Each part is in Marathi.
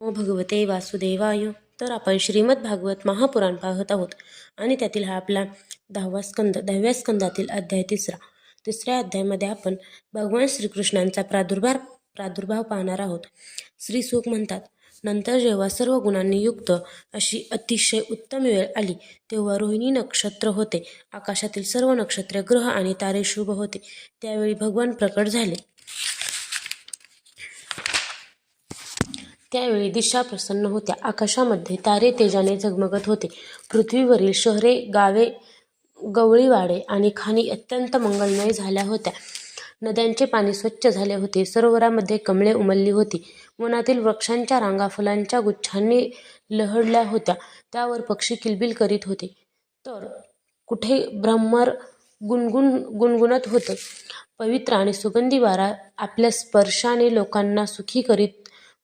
ओ भगवते वासुदेवाय तर आपण श्रीमद भागवत महापुराण पाहत आहोत. आणि त्यातील हा आपला दहावा स्कंद दहाव्या स्कंदातील अध्याय तिसरा. तिसऱ्या अध्यायामध्ये आपण भगवान श्रीकृष्णांचा प्रादुर्भाव प्रादुर्भाव पाहणार आहोत. श्री सुख म्हणतात नंतर जेव्हा सर्व गुणांनी युक्त अशी अतिशय उत्तम वेळ आली तेव्हा रोहिणी नक्षत्र होते. आकाशातील सर्व नक्षत्रे ग्रह आणि तारे शुभ होते. त्यावेळी भगवान प्रकट झाले. त्यावेळी दिशा प्रसन्न होत्या. आकाशामध्ये तारे तेजाने झगमगत होते. पृथ्वीवरील शहरे गावे गवळीवाडे आणि खाणी अत्यंत मंगलमय झाल्या होत्या. नद्यांचे पाणी स्वच्छ झाले होते. सरोवरामध्ये कमळे उमलली होती. वनातील वृक्षांच्या रांगा फुलांच्या गुच्छांनी लहडल्या होत्या. त्यावर पक्षी किलबिल करीत होते. तर कुठे भ्रमर गुणगुण गुणगुणत होते? पवित्र आणि सुगंधी वारा आपल्या स्पर्शाने लोकांना सुखी करीत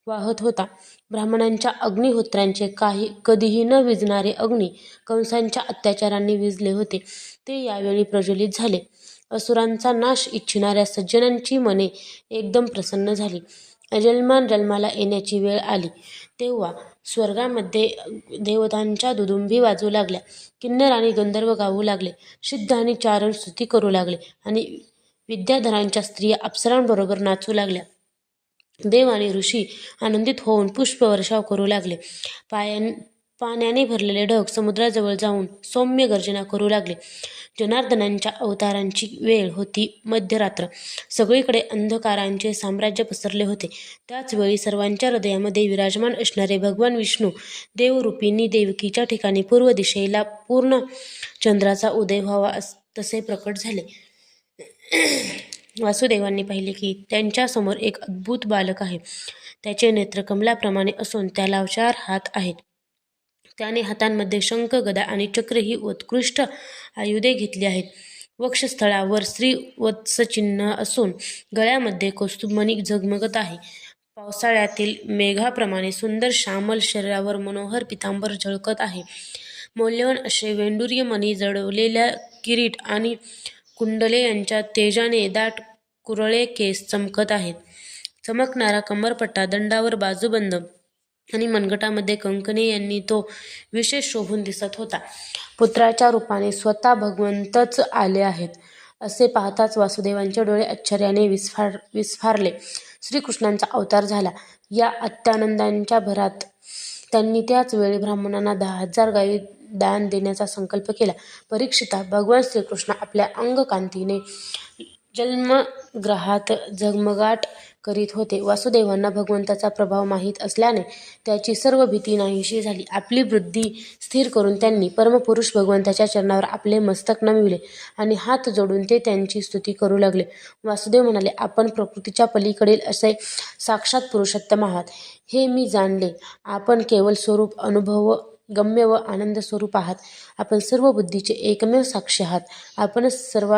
वाहत होता. ब्राह्मणांच्या अग्निहोत्रांचे काही कधीही न विजणारे अग्नी कंसांच्या अत्याचारांनी विजले होते. ते यावेळी प्रज्वलित झाले. असुरांचा नाश इच्छिणाऱ्या सज्जनांची मने एकदम प्रसन्न झाली. अजन्मान जन्माला येण्याची वेळ आली. तेव्हा स्वर्गामध्ये देवतांच्या दुदुंबी वाजू लागल्या. किन्नर आणि गंधर्व गाऊ लागले. सिद्ध आणि चारण स्तुती करू लागले आणि विद्याधरांच्या स्त्रिया अप्सरांबरोबर नाचू लागल्या. देव आणि ऋषी आनंदित होऊन पुष्पवर्षाव करू लागले. पायां पाण्याने भरलेले ढग समुद्राजवळ जाऊन सौम्य गर्जना करू लागले. जनार्दनांच्या अवतारांची वेळ होती मध्यरात्र. सगळीकडे अंधकारांचे साम्राज्य पसरले होते. त्याचवेळी सर्वांच्या हृदयामध्ये विराजमान असणारे भगवान विष्णू देवरूपींनी देवकीच्या ठिकाणी पूर्व दिशेला पूर्ण चंद्राचा उदय व्हावा तसे प्रकट झाले. वासुदेवांनी पाहिले की त्यांच्यासमोर एक अद्भुत बालक आहे. त्याचे नेत्र कमलाप्रमाणे असून त्याला चार हात आहेत. त्याने हातांमध्ये शंख गदा आणि चक्र ही उत्कृष्ट आयुधे घेतली आहेत. वक्षस्थळावर स्त्री वत्सचिन्ह असून गळ्यामध्ये कौस्तुभमणी झगमगत आहे. पावसाळ्यातील मेघाप्रमाणे सुंदर श्यामल शरीरावर मनोहर पितांबर झळकत आहे. मौल्यवान असे वेंडुर्यमणी जडवलेल्या किरीट आणि कुंडले यांच्या तेजाने दाट कुरळे केस चमकत आहेत. चमकणारा कमरपट्टा दंडावर बाजूबंद आणि मनगटामध्ये कंकणे यांनी तो विशेष शोभून दिसत होता. पुत्राच्या रूपाने स्वतः भगवंतच आले आहेत असे पाहताच वासुदेवांचे डोळे आश्चर्याने विस्फार विस्फारले. श्रीकृष्णांचा अवतार झाला. या अत्यानंदांच्या भरात त्यांनी त्याच वेळी ब्राह्मणांना दहा हजार गायी दान देण्याचा संकल्प केला. परीक्षिता भगवान श्रीकृष्ण आपल्या अंगकांतीने जन्मग्रहात झगमगाट करीत होते. वासुदेवांना भगवंताचा प्रभाव माहीत असल्याने त्याची सर्व भीती नाहीशी झाली. आपली बुद्धी स्थिर करून त्यांनी परमपुरुष भगवंताच्या चरणावर आपले मस्तक नमविले आणि हात जोडून ते त्यांची स्तुती करू लागले. वासुदेव म्हणाले आपण प्रकृतीच्या पलीकडील असे साक्षात पुरुषोत्तम आहात. हे मी जाणले. आपण केवळ स्वरूप अनुभव गम्य व आनंद स्वरूप आहात. आपण सर्व बुद्धीचे एकमेव साक्षी आहात. आपणच सर्व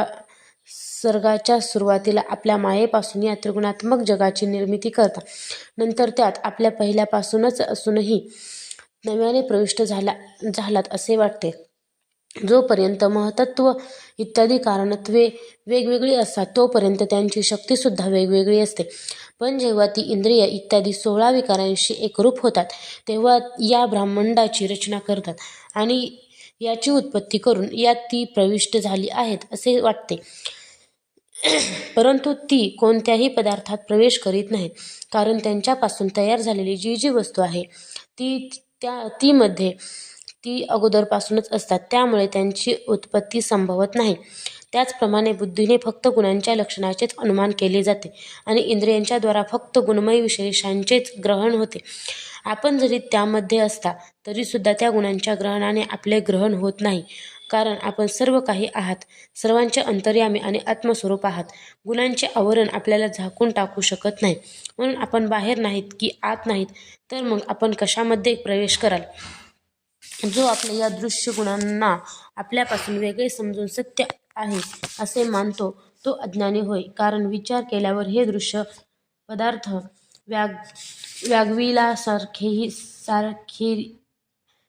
सर्गाच्या सुरुवातीला आपल्या मायेपासून या त्रिगुणात्मक जगाची निर्मिती करता. नंतर त्यात आपल्या पहिल्यापासूनच असूनही नव्याने प्रविष्ट झाला झालात असे वाटते. जोपर्यंत महतत्व इत्यादी कारणत्वे वेगवेगळी असतात तोपर्यंत त्यांची शक्तीसुद्धा वेगवेगळी असते. पण जेव्हा ती इंद्रिय इत्यादी सोळा विकारांशी एकरूप होतात तेव्हा या ब्रह्मांडाची रचना करतात आणि याची उत्पत्ती करून यात ती प्रविष्ट झाली आहेत असे वाटते. परंतु ती कोणत्याही पदार्थात प्रवेश करीत नाहीत कारण त्यांच्यापासून तयार झालेली जी जी वस्तू आहे ती त्या ती मध्ये ती अगोदरपासूनच असतात. त्यामुळे त्यांची उत्पत्ती संभवत नाही. त्याचप्रमाणे बुद्धीने फक्त गुणांच्या लक्षणाचेच अनुमान केले जाते आणि इंद्रियांच्याद्वारा फक्त गुणमय विशेषांचेच ग्रहण होते. आपण जरी त्यामध्ये असता तरीसुद्धा त्या गुणांच्या ग्रहणाने आपले ग्रहण होत नाही. कारण आपण सर्व काही आहात. सर्वांचे अंतर्यामी आणि आत्मस्वरूप आहात. गुणांचे आवरण आपल्याला झाकून टाकू शकत नाही. म्हणून आपण बाहेर नाहीत की आत नाहीत तर मग आपण कशामध्ये प्रवेश कराल? जो आपल्या या दृश्य गुणांना आपल्यापासून वेगळे समजून सत्य आहे असे मानतो तो अज्ञानी होय. कारण विचार केल्यावर हे दृश्य पदार्थ व्याग व्यागविलासारखेही सारखे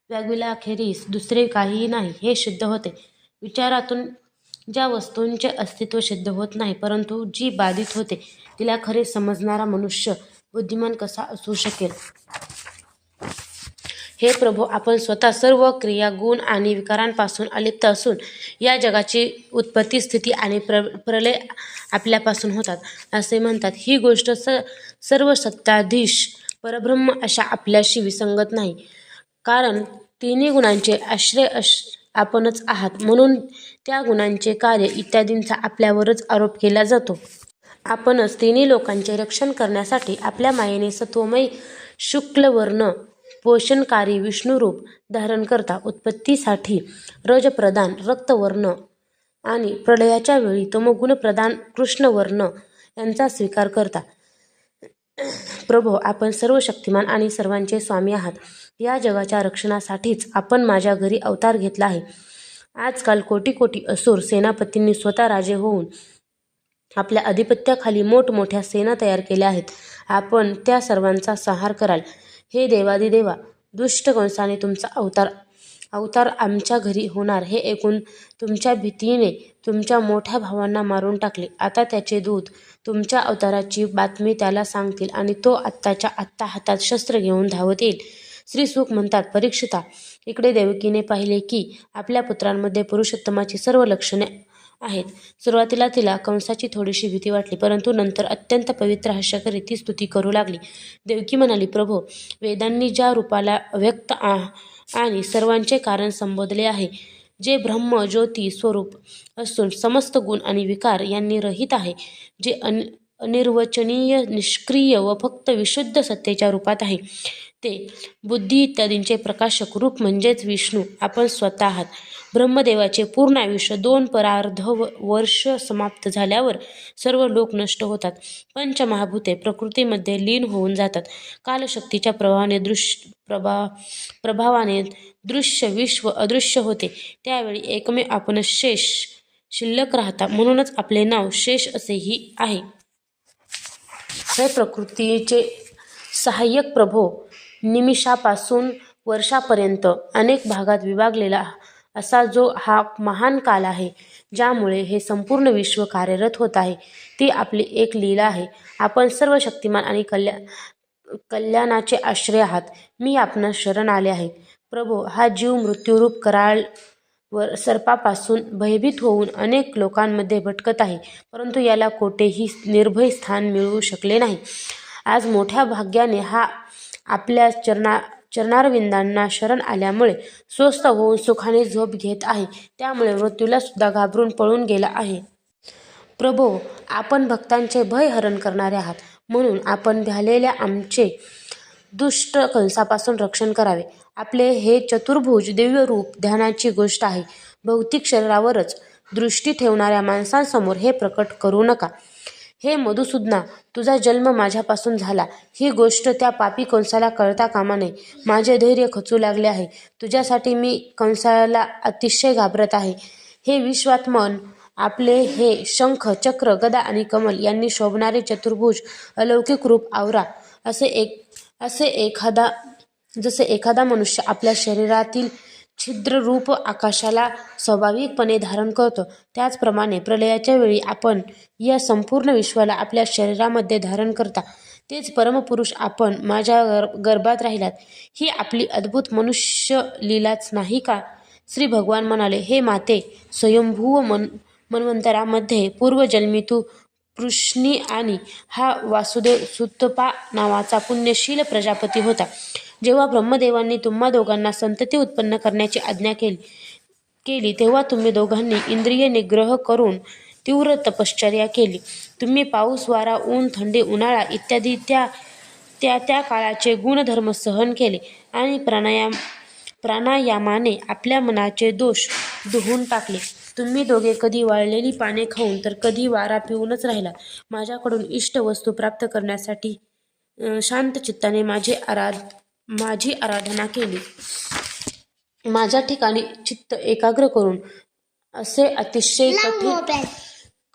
व्यागविलाखेरीस दुसरे काहीही नाही हे सिद्ध होते. विचारातून ज्या वस्तूंचे अस्तित्व सिद्ध होत नाही परंतु जी बाधित होते तिला खरे समजणारा मनुष्य बुद्धिमान कसा असू शकेल? हे प्रभू आपण स्वतः सर्व क्रिया गुण आणि विकारांपासून अलिप्त असून या जगाची उत्पत्ती स्थिती आणि प्र प्रलय आपल्यापासून होतात. असे म्हणतात ही गोष्ट स सर्व सत्ताधीश परब्रह्म अशा आपल्याशी विसंगत नाही. कारण तिन्ही गुणांचे आश्रय अश आपणच आहात. म्हणून त्या गुणांचे कार्य इत्यादींचा आपल्यावरच आरोप केला जातो. आपणच तिन्ही लोकांचे रक्षण करण्यासाठी आपल्या मायेने सत्वमय शुक्लवर्ण पोषणकारी विष्णुरूप धारण करता उत्पत्तीसाठी रजप्रधान रक्तवर्ण आणि प्रलयाच्या वेळी तमगुणप्रधान कृष्णवर्ण यांचा स्वीकार करता. प्रभो आपण सर्व शक्तिमान आणि सर्वांचे स्वामी आहात. या जगाच्या रक्षणासाठीच आपण माझ्या घरी अवतार घेतला आहे. आजकाल कोटी कोटी असुर सेनापतींनी स्वतः राजे होऊन आपल्या अधिपत्याखाली मोठमोठ्या सेना तयार केल्या आहेत. आपण त्या सर्वांचा संहार कराल. हे देवादिदेवा दुष्ट कंसाने तुमचा अवतार अवतार आमच्या घरी होणार हे ऐकून तुमच्या भीतीने तुमच्या मोठ्या भावांना मारून टाकले. आता त्याचे दूत तुमच्या अवताराची बातमी त्याला सांगतील आणि तो आत्ताच्या आत्ता हातात शस्त्र घेऊन धावत येईल. श्री सुख म्हणतात परीक्षिता इकडे देवकीने पाहिले की आपल्या पुत्रांमध्ये पुरुषोत्तमाची सर्व लक्षणे आहेत. सुरुवातीला तिला कंसाची थोडीशी भीती वाटली परंतु नंतर अत्यंत पवित्र हास्य करीत ती स्तुती करू लागली. देवकी म्हणाली प्रभो वेदांनी ज्या रूपाला व्यक्त आ आणि सर्वांचे कारण संबोधले आहे जे ब्रह्म ज्योती स्वरूप असून समस्त गुण आणि विकार यांनी रहित आहे जे अन अनिर्वचनीय निष्क्रिय व फक्त विशुद्ध सत्तेच्या रूपात आहे. ते बुद्धी इत्यादींचे प्रकाशक रूप म्हणजेच विष्णू. आपण स्वतः आहात. ब्रह्मदेवाचे पूर्ण आयुष्य दोन परार्ध वर्ष समाप्त झाल्यावर सर्व लोक नष्ट होतात. पंचमहाभूते प्रकृतीमध्ये लीन होऊन जातात. कालशक्तीच्या प्रभावाने दृश्य प्रभा प्रभावाने दृश्य विश्व अदृश्य होते. त्यावेळी एकमेव आपण शेष शिल्लक राहता. म्हणूनच आपले नाव शेष असेही आहे. हे प्रकृतीचे सहाय्यक प्रभो निमिषापासून वर्षापर्यंत अनेक भागात विभागलेला असा जो हा महान काल आहे ज्यामुळे हे संपूर्ण विश्व कार्यरत होत आहे ती आपली एक लीला आहे. आपण सर्व शक्तिमान आणि कल्या कल्याणाचे आश्रय आहात. मी आपण शरण आले आहे. प्रभो हा जीव मृत्यूरूप कराळ व सर्पापासून भयभीत होऊन अनेक लोकांमध्ये भटकत आहे. परंतु याला कोठेही निर्भय स्थान मिळू शकले नाही. आज मोठ्या भाग्याने हा आपल्या चरणा चरणारविंदांना शरण आल्यामुळे स्वस्थ होऊन सुखाने झोप घेत आहे. त्यामुळे मृत्यूला सुद्धा घाबरून पळून गेला आहे. प्रभो आपण भक्तांचे भय हरण करणारे आहात. म्हणून आपण झालेल्या आमचे दुष्ट कंसापासून रक्षण करावे. आपले हे चतुर्भुज दिव्य रूप ध्यानाची गोष्ट आहे. भौतिक शरीरावरच दृष्टी ठेवणाऱ्या माणसांसमोर हे प्रकट करू नका. हे मधुसूदना तुझा जन्म माझ्यापासून झाला. ही गोष्ट त्या पापी कंसाला कळता कामा नये. माझे धैर्य खचू लागले आहे. तुझ्यासाठी मी कंसाला अतिशय घाबरत आहे. हे विश्वात्मन आपले हे शंख चक्र गदा आणि कमल यांनी शोभणारे चतुर्भुज अलौकिक रूप आवरा असे एक असे एखादा जसे एखादा मनुष्य आपल्या शरीरातील छिद्ररूप आकाशाला स्वाभाविकपणे धारण करतो. त्याचप्रमाणे प्रलयाच्या वेळी आपण या संपूर्ण विश्वाला आपल्या शरीरामध्ये धारण करता. तेच परमपुरुष आपण माझ्या गर गर्भात राहिलात. ही आपली अद्भुत मनुष्य लीलाच नाही का? श्री भगवान म्हणाले हे माते स्वयंभूव मन मन्वंतरामध्ये पूर्वजन्मी तू कृष्णी आणि हा वासुदेव सुतपा नावाचा पुण्यशील प्रजापती होता. जेव्हा ब्रह्मदेवांनी तुम्हा दोघांना संतती उत्पन्न करण्याची आज्ञा केली केली तेव्हा तुम्ही दोघांनी इंद्रिय निग्रह करून तीव्र तपश्चर्या केली. तुम्ही पाऊस वारा ऊन थंडी उन्हाळा इत्यादी त्या त्या त्या काळाचे गुणधर्म सहन केले आणि प्राणायाम प्राणायामाने आपल्या मनाचे दोष धुवून टाकले. तुम्ही दोघे कधी वाळलेली पाने खाऊन तर कधी वारा पिऊनच राहिला. माझ्याकडून इष्ट वस्तू प्राप्त करण्यासाठी शांत चित्ताने माझे आराध माझी आराधना केली. माझ्या ठिकाणी चित्त एकाग्र करून असे अतिशय कठीण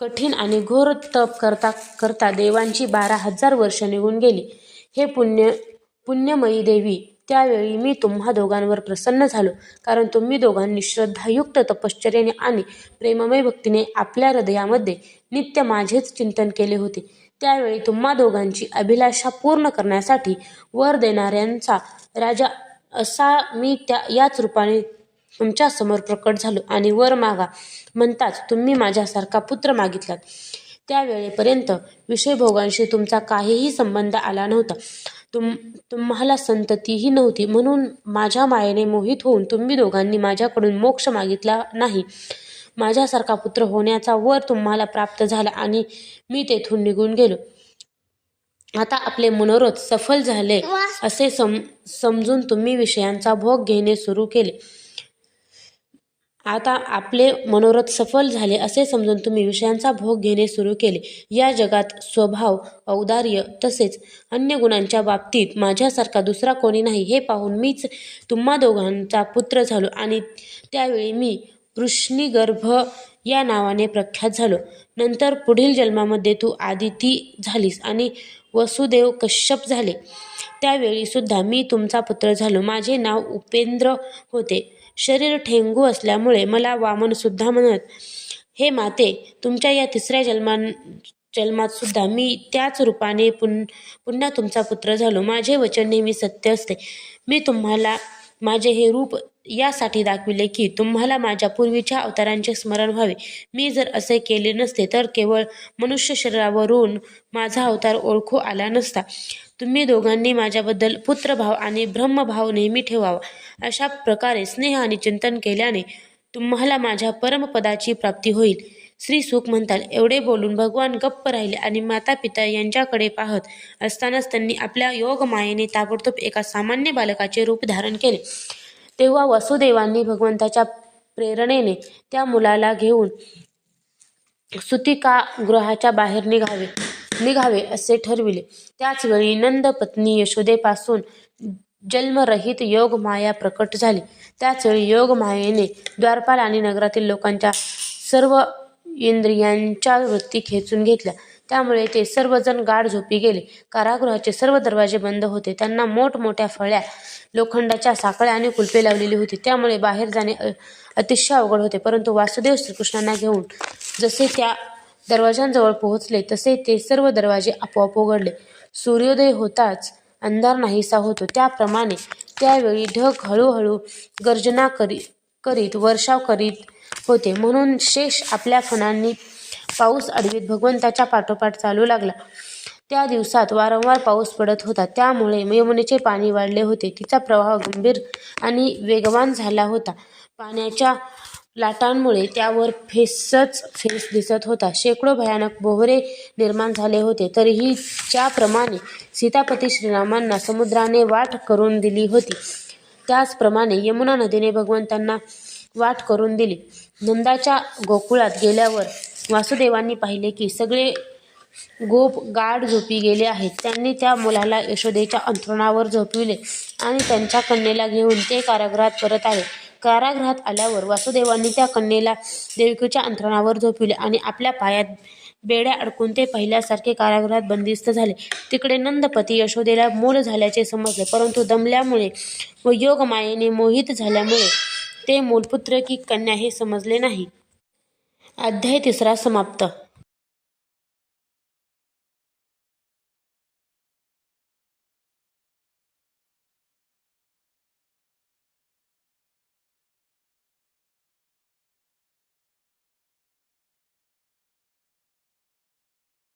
कठीण आणि घोर तप करता करता देवांची बारा हजार वर्ष निघून गेली. हे पुण्य पुण्यमयी देवी त्यावेळी मी तुम्हा दोघांवर प्रसन्न झालो. कारण तुम्ही दोघांनी श्रद्धायुक्त तपश्चर्याने आणि प्रेममय भक्तीने आपल्या हृदयामध्ये नित्य माझेच चिंतन केले होते. त्यावेळी तुम्हा दोघांची अभिलाषा पूर्ण करण्यासाठी वर देणाऱ्यांचा राजा असा मी त्या याच रूपाने तुमच्यासमोर प्रकट झालो आणि वर मागा म्हणताच तुम्ही माझ्यासारखा पुत्र मागितलात. त्यावेळेपर्यंत विषयभोगांशी तुमचा काहीही संबंध आला नव्हता. तुम तुम्हाला संततीही नव्हती. म्हणून माझ्या मायेने मोहित होऊन तुम्ही दोघांनी माझ्याकडून मोक्ष मागितला नाही. माझ्यासारखा पुत्र होण्याचा वर तुम्हाला प्राप्त झाला आणि मी तेथून निघून गेलो. आता आपले मनोरथ सफल झाले असे सम समजून तुम्ही विषयांचा भोग घेणे सुरू केले. आता आपले मनोरथ सफल झाले असे समजून तुम्ही विषयांचा भोग घेणे सुरू केले. या जगात स्वभाव औदार्य तसेच अन्य गुणांच्या बाबतीत माझ्यासारखा दुसरा कोणी नाही हे पाहून मीच तुम्हा दोघांचा पुत्र झालो आणि त्यावेळी मी वृष्णीगर्भ या नावाने प्रख्यात झालो. नंतर पुढील जन्मामध्ये तू आदिती झालीस आणि वसुदेव कश्यप झाले. त्यावेळी सुद्धा मी तुमचा पुत्र झालो. माझे नाव उपेंद्र होते. शरीर ठेंगू असल्यामुळे मला वामन सुद्धा म्हणत हे माते तुमच्या या तिसऱ्या जन्मान जन्मात सुद्धा मी त्याच रूपाने पुन पुन्हा तुमचा पुत्र झालो. माझे वचन नेहमी सत्य असते. मी तुम्हाला माझे हे रूप यासाठी दाखविले की तुम्हाला माझ्या पूर्वीच्या अवतारांचे स्मरण व्हावे. मी जर असे केले नसते तर केवळ मनुष्य शरीरावरून माझा अवतार ओळखू आला नसता. तुम्ही दोघांनी माझ्याबद्दल पुत्रभाव आणि ब्रह्मभाव नेहमी ठेवावा. अशा प्रकारे स्नेह आणि चिंतन केल्याने तुम्हाला माझ्या परमपदाची प्राप्ती होईल. श्री सुख म्हणतात एवढे बोलून भगवान गप्प राहिले आणि माता पिता यांच्याकडे पाहत असतानाच त्यांनी आपल्या योगमायेने ताबडतोब एका सामान्य बालकाचे रूप धारण केले. तेव्हा वसुदेवांनी भगवंताच्या प्रेरणेने त्या मुलाला घेऊन सुतिका गृहाच्या बाहेर निघावे. निघावे असे ठरविले. त्याचवेळी नंदपत्नी नंद पत्नी यशोदेपासून जन्मरहित योगमाया प्रकट झाली. त्याचवेळी योगमायेने द्वारपाल आणि नगरातील लोकांच्या सर्व इंद्रियांच्या वृत्ती खेचून घेतल्या. त्यामुळे ते सर्वजण गाढ झोपी गेले. कारागृहाचे सर्व दरवाजे बंद होते. त्यांना मोठमोठ्या फळ्या लोखंडाच्या साखळ्या आणि कुलपे लावलेली होती. त्यामुळे बाहेर जाणे अतिशय अवघड होते. परंतु वासुदेव श्रीकृष्णांना घेऊन जसे त्या दरवाजांजवळ पोहोचले तसे ते सर्व दरवाजे आपोआप उघडले. सूर्योदय होताच अंधार नाहीसा होतो. त्याप्रमाणे त्यावेळी ढग हळूहळू गर्जना करी करीत वर्षाव करीत होते. म्हणून शेष आपल्या फणांनी पाऊस अडवीत भगवंताच्या पाठोपाठ चालू लागला. त्या दिवसात वारंवार पाऊस पडत होता. त्यामुळे यमुनेचे पाणी वाढले होते. तिचा प्रवाह गंभीर आणि वेगवान झाला होता. पाण्याच्या लाटांमुळे त्यावर फेसच फेस दिसत होता. शेकडो भयानक बोहरे निर्माण झाले होते. तरीही ज्याप्रमाणे सीतापती श्रीरामांना समुद्राने वाट करून दिली होती त्याचप्रमाणे यमुना नदीने भगवंतांना वाट करून दिली. नंदाच्या गोकुळात गेल्यावर वासुदेवांनी पाहिले की सगळे गोप गाढ झोपी गेले आहेत. त्यांनी त्या मुलाला यशोदेच्या अंथरुणावर झोपविले आणि त्यांच्या कन्येला घेऊन ते कारागृहात परत आले. कारागृहात आल्यावर वासुदेवांनी त्या कन्येला देवकीच्या अंतरणावर झोपविले आणि आपल्या पायात बेड्या अडकून ते पहिल्यासारखे कारागृहात बंदिस्त झाले. तिकडे नंदपती यशोदेला मूल झाल्याचे समजले परंतु दमल्यामुळे व योगमायेने मोहित झाल्यामुळे ते मूलपुत्र की कन्या हे समजले नाही. अध्याय तिसरा समाप्त.